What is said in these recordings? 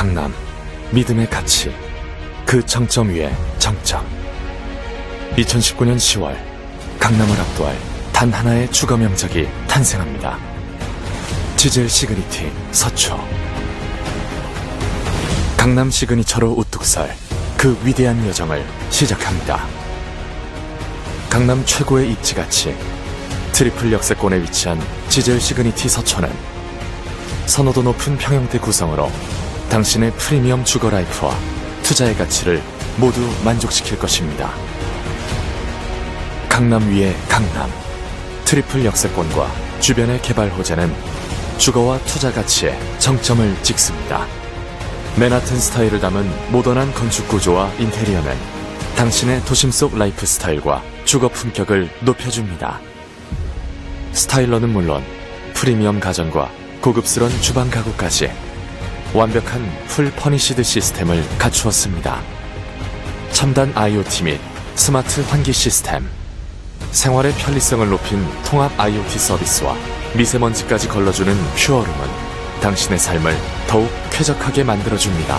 강남, 믿음의 가치, 그 정점 위에 정점. 2019년 10월, 강남을 압도할 단 하나의 주거 명작이 탄생합니다. 지젤 시그니티 서초. 강남 시그니처로 우뚝 설 그 위대한 여정을 시작합니다. 강남 최고의 입지 가치, 트리플 역세권에 위치한 지젤 시그니티 서초는 선호도 높은 평형대 구성으로 당신의 프리미엄 주거 라이프와 투자의 가치를 모두 만족시킬 것입니다. 강남 위의 강남, 트리플 역세권과 주변의 개발 호재는 주거와 투자 가치의 정점을 찍습니다. 맨하튼 스타일을 담은 모던한 건축 구조와 인테리어는 당신의 도심 속 라이프 스타일과 주거 품격을 높여줍니다. 스타일러는 물론 프리미엄 가전과 고급스런 주방 가구까지 완벽한 풀 퍼니시드 시스템을 갖추었습니다. 첨단 IoT 및 스마트 환기 시스템, 생활의 편리성을 높인 통합 IoT 서비스와 미세먼지까지 걸러주는 퓨어룸은 당신의 삶을 더욱 쾌적하게 만들어줍니다.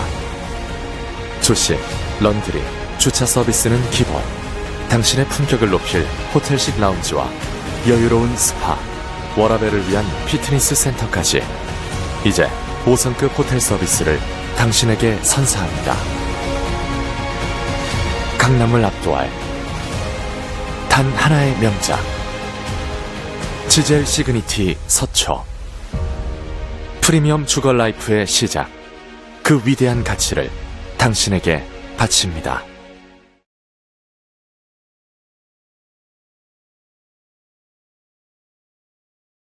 조식, 런드리, 주차 서비스는 기본. 당신의 품격을 높일 호텔식 라운지와 여유로운 스파, 워라벨을 위한 피트니스 센터까지 이제 5성급 호텔 서비스를 당신에게 선사합니다. 강남을 압도할 단 하나의 명작 지젤 시그니티 서초 프리미엄 주거 라이프의 시작 그 위대한 가치를 당신에게 바칩니다.